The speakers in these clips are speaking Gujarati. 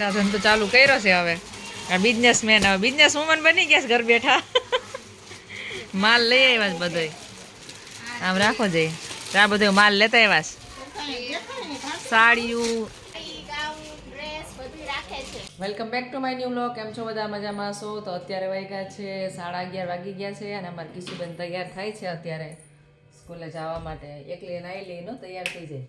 બેટા ધંધો ચાલુ કર્યો છે હવે. આ બિઝનેસમેન હવે બિઝનેસ વુમન બની ગયા છે ઘર બેઠા. માલ લઈ આવ્યા છે બધો આમ રાખો જઈ. આ બધો માલ લેતા આવ્યા છે. સાડીયું welcome back to my new blog કેમ છો બધા? મજામાં છો? તો અત્યારે વાગ્યા છે સાડા અગિયાર વાગી ગયા છે અને અમારી કિશુબેન તૈયાર થાય છે અત્યારે સ્કૂલે જવા માટે. એકલી નાહી લઈ નો તૈયાર થઈ જાય.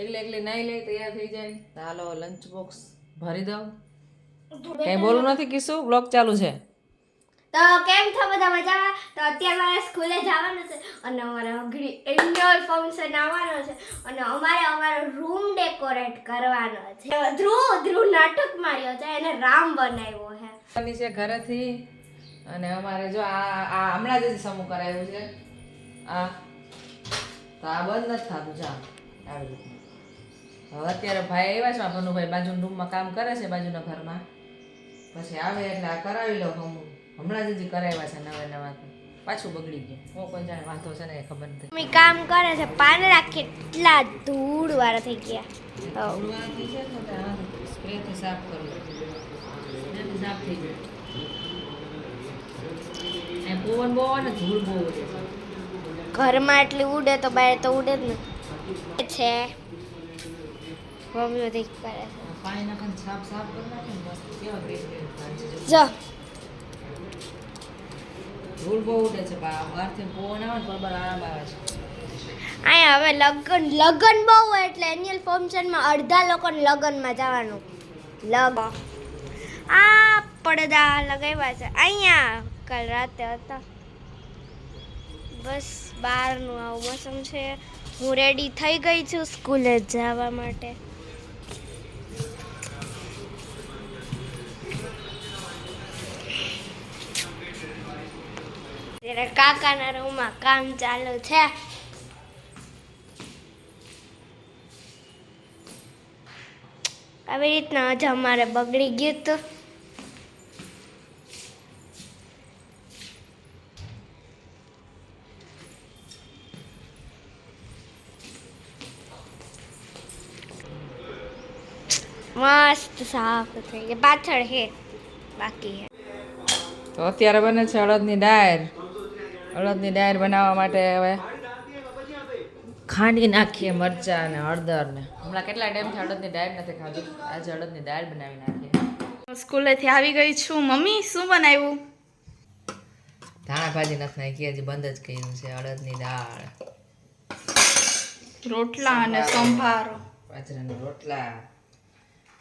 એકલી એકલી નાહી લઈ તૈયાર થઈ જાય. તો હાલો લંચ બોક્સ ભરી દઉં? કઈ બોલું નથી કિશુ બ્લોગ ચાલુ છે. તો કેમ છો બધા મજામાં? તો અત્યારે મારે સ્કૂલે જવાનું છે અને અમારે અઘરી એન્યુઅલ ફંક્શન આવવાનો છે અને અમારે અમારો રૂમ ડેકોરેટ કરવાનો છે. ધ્રુવ ધ્રુવ નાટક માર્યો છે એને રામ બનાવ્યો છે. ની છે ઘરેથી અને અમારે જો આ આ હમણાં જ સમૂહ કરાયું છે. આ તો આ બંધ નથી થતું જા. આવી રીતનું હવે અત્યારે ભાઈ આવ્યા છે મનુભાઈ બાજુના રૂમમાં કામ કરે છે બાજુના ઘરમાં. પછી આવે એટલે આ કરાવી લો હમું. હમણાં જ હજી કરાવ્યા છે નવા નવા પાછું બગડી ગયું. હું કોઈ જાણે વાંધો છે ને ખબર નથી. મમ્મી કામ કરે છે પાંદડા કેટલા ધૂળ વાળા થઈ ગયા સ્પ્રેથી સાફ કરું સાફ થઈ ગયું. પવન બહુ ને ધૂળ બહુ ઉડે ઘરમાં એટલી ઉડે તો બહાર તો ઉડે જ ને છે. મમ્મી બધી કરે જો. ધૂળ બહુ ઉડે છે બા. બહારથી પવન આવે ને બરાબર આરામ આવે છે. અહીંયા હવે લગન લગન બહુ હોય એટલે એન્યુઅલ ફંક્શનમાં અડધા લોકોને લગ્નમાં જવાનું. લગ આ પડદા લગાવ્યા છે. અહીંયા કાલ રાતે હતા. બસ બહારનું આવું મોસમ છે. હું રેડી થઈ ગઈ છું સ્કૂલે જવા માટે. ત્યારે કાકાના રૂમમાં કામ ચાલુ છે. આવી રીતના આજે અમારે બગડી ગયું હતું. મસ્ત સાફ થઈ ગયા પાછળ હે, બાકી તો અત્યારે બને છે અડદની ડાયર. અડદની દાળ બનાવવા માટે હવે ખાંડી નાખીએ મરચાં અને હળદર ને હમણાં કેટલા ટાઈમથી અડદની દાળ નથી ખાધી? આજે અડદની દાળ બનાવી નાખીએ સ્કૂલેથી આવી ગઈ છું. મમ્મી શું બનાવ્યું? ધાણા ભાજી નથી નાખી હજી બંધ જ કર્યું છે અડદની દાળ. રોટલા અને સંભારો. બાજરાના રોટલા.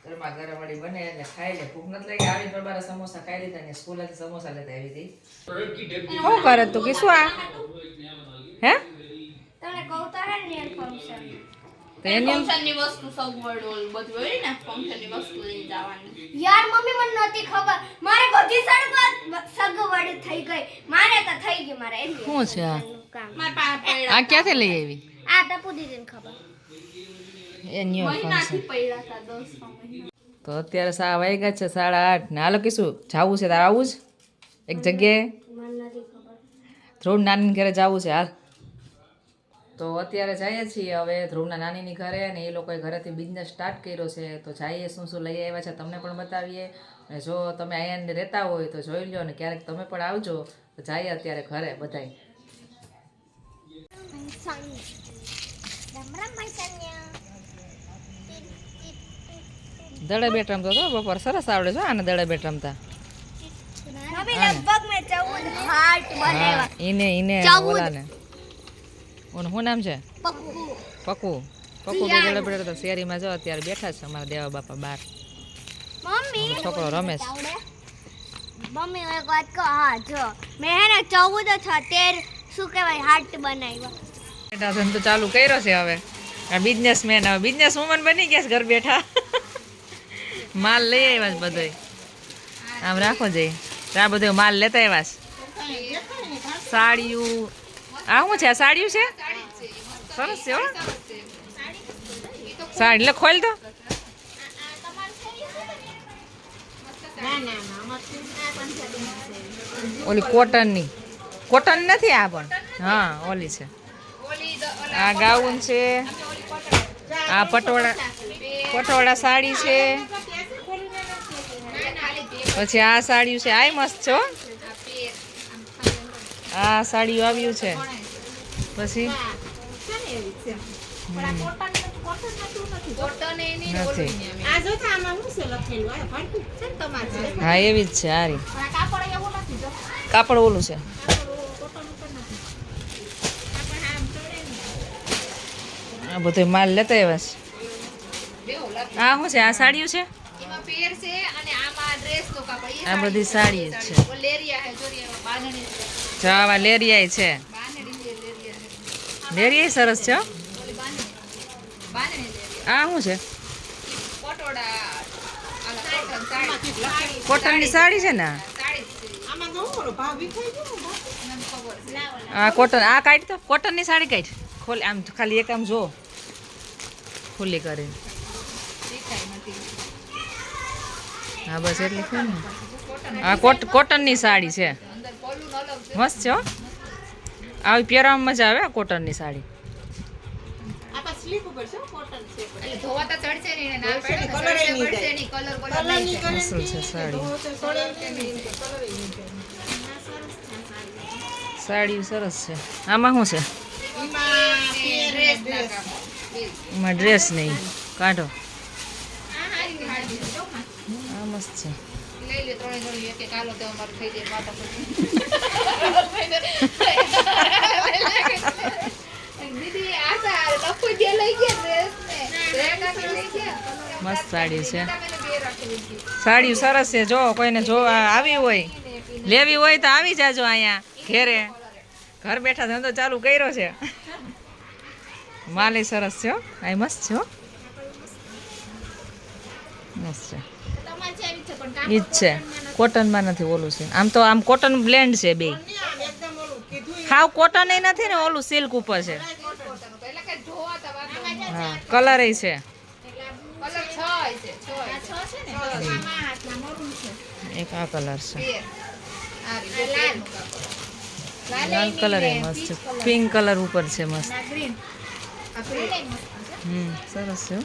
ગરમા ગરમ વળી બને એટલે ખાઈ લે. ભૂખ નથી લાગી. આવી બરબારા સમોસા ખાઈ લીધા ને સ્કૂલેથી સમોસા લેતા આવી હતી. શું કરે તું? કે શું આ? હે? તમને કહું હે ને ફંક્શન ફંક્શનની વસ્તુ સગવડ ઓલું બધું હોય ને ફંક્શનની વસ્તુ લઈ જવાની. યાર મમ્મી મને નહોતી ખબર. મારે બધી સગવડ સગવડ થઈ ગઈ. મારે તો થઈ ગઈ મારે એમ શું છે આ? કામ. મારા આ ક્યાંથી લઈ આવી? આ ટપુ દીદીને ખબર. એ ન્યુ મહિનાથી પડ્યા હતા દસ મહિના. તો અત્યારે સા વાગ્યા છે સાડા આઠ. ને હાલો કીશું જાવું છે તારે આવું જ? એક જગ્યાએ? ધ્રુવ નાની ઘરે જવું છે હાલ. તો અત્યારે જઈએ છીએ હવે ધ્રુવના નાનીની ઘરે અને એ લોકોએ ઘરેથી બિઝનેસ સ્ટાર્ટ કર્યો છે. તો જઈએ શું શું લઈ આવ્યા છે તમને પણ બતાવીએ. અને જો તમે અહીંયા રહેતા હોય તો જોઈ લો ને ક્યારેક તમે પણ આવજો. તો જઈએ અત્યારે ઘરે બધાય. દડે બેટ રમતો હતો બપોર સરસ આવડે છે આને દડે બેટ રમતા. ઈને ઈને ચૌદ. ઓનું શું નામ છે? પકુ. પકુ. બે દડે બેટ તો શેરીમાં જો અત્યારે બેઠા છે અમારા દેવા બાપા બાર. મમ્મી. છોકરો રમેશ. મમ્મી એક વાત કહો હા જો. મેં હે ને ચૌદ અથવા તેર શું કહેવાય હાર્ટ બનાવ્યા. બેટા ધંધો ચાલુ કર્યો છે હવે. આ બિઝનેસમેન હવે બિઝનેસ વુમન બની ગયા છે ઘર બેઠા. માલ લઈ આવ્યા બધો આમ રાખો જઈ. આ બધો માલ લેતા આવ્યા સાડીયું આ શું છે? આ સાડીયું છે? સરસ છે સાડી લે, ખોલ તો. ઓલી કોટનની. કોટન નથી આ પણ. હા, ઓલી છે. આ ગાઉન છે. આ પટોળા પટોળા સાડી છે. પછી આ સાડીયું છે. આય મસ્ત છો. આ સાડીયું આવ્યું છે. પછી? હા, એવી જ છે. હારી. કાપડ ઓલું છે. આ બધો માલ લેતા આવ્યા છે. આ શું છે? આ સાડીયું છે એમાં પેર છે અને આમાં ડ્રેસનું કાપડ. એ આ બધી સાડી છે. છે. ઓ લેરિયા છે. લેરિયા સરસ છે. આ શું છે. કોટનની સાડી છે ને આ? સાડી જ છે. આમાં તો ઓલો ભાવ વિખાઈ ગયો ને બાપુ. મને ખબર છે. આ કોટન આ કાઢ તો કોટનની સાડી કાઢ ખોલ આમ ખાલી એક આમ જો ખુલ્લી કરીને દેખાય નથી. હા બસ એટલી છે ને. કોટન આ કોટ કોટનની સાડી છે. અંદર પોલું અલગ છે મસ્ત છે હો. આવી પહેરવામાં મજા આવે આ કોટનની સાડી. સાડી. સરસ છે. આમાં શું છે? એમાં ડ્રેસ નહીં. કાઢો. મસ્ત છે. લઈ લે ત્રણે ત્રણ એક એક હાલો તો અમારું થઈ જાય માતા પછી. દીદી આ લખો જે લઈ ગયા ડ્રેસ ને. રેગ આપી લઈ ગયા. મસ્ત સાડી છે. સાડી સરસ છે જો કોઈને જો આવી હોય લેવી હોય તો આવી જાજો અહીંયા ઘેરે. ઘર બેઠા ધંધો ચાલુ કર્યો છે. માલે સરસ છે આ મસ્ત છે મસ્ત છે. ઈ જ છે. કોટનમાં નથી ઓલું છે આમ તો આમ કોટન બ્લેન્ડ છે બે. હાવ કોટન એ નથી ને ઓલું સિલ્ક ઉપર છે. હા, કલર એ છે. એક આ કલર છે. લાલ કલર એ મસ્ત પિંક કલર ઉપર છે મસ્ત. હમ, સરસ છે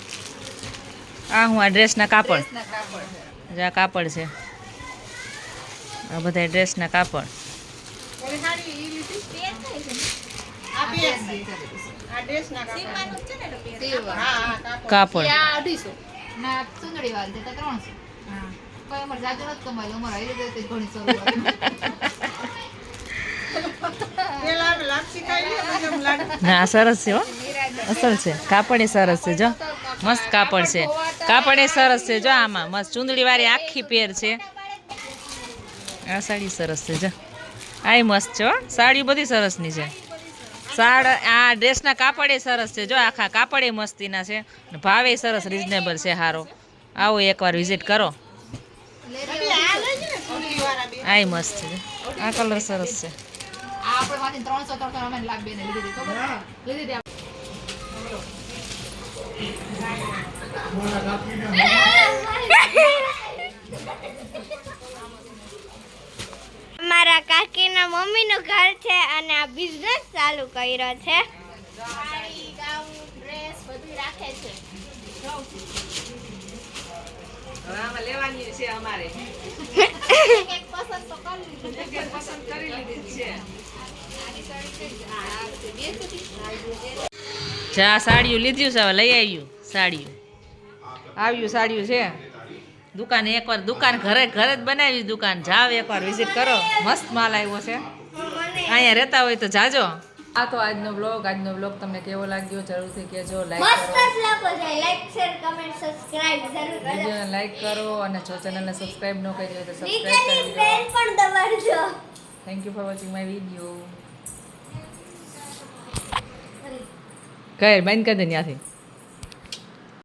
આ હું આ ડ્રેસના કાપડ. જે આ કાપડ છે. આ બધા ડ્રેસના કાપડ. કાપડ. હા હા કાપડ. કાપડ. આ અઢીસો. ના સરસ છે હો. અસલ છે. કાપડ એ સરસ છે જો. મસ્ત કાપડ છે. કાપડ એ સરસ છે. જો આમાં મસ્ત ચૂંદડી વાળી આખી પેર છે. આ સાડી સરસ છે. જો. આ મસ્ત છે સાડી બધી સરસની છે. સાડ, આ ડ્રેસના કાપડ એ સરસ છે. જો આખા કાપડ એ મસ્તીના છે. ભાવે સરસ રિઝનેબલ છે સારો આવો એકવાર વિઝિટ કરો. આ મસ્ત છે. આ કલર સરસ છે. મારા કાકીના મમ્મીનું ઘર છે અને આ બિઝનેસ ચાલુ કર્યો છે. લેવાની છે અમારે. એક એક પસંદ કરી લીધું લીધી છે સાડીયું હવે લઈ આવ્યું સાડીયું આવ્યું સાડ્યું છે. દુકાન એકવાર દુકાન ઘરે ઘરે જ બનાવી દુકાન. જાવ એકવાર વિઝિટ કરો. મસ્ત માલ આવ્યો છે. અહીંયા રહેતા હોય તો જાજો. આ તો આજનો બ્લોગ આજનો બ્લોગ તમને કેવો લાગ્યો જરૂરથી કહેજો. લાઈક મસ્ત કરો. લાઈક શેર કમેન્ટ સબસ્ક્રાઇબ જરૂર કરો. વિડીયોને લાઈક કરો અને જો ચેનલને સબસ્ક્રાઇબ ન કરી હોય તો સબસ્ક્રાઈબ કરી દો બેલ પણ દબાડજો thank you for watching my video કઈ બંધ કરી દે ત્યાંથી.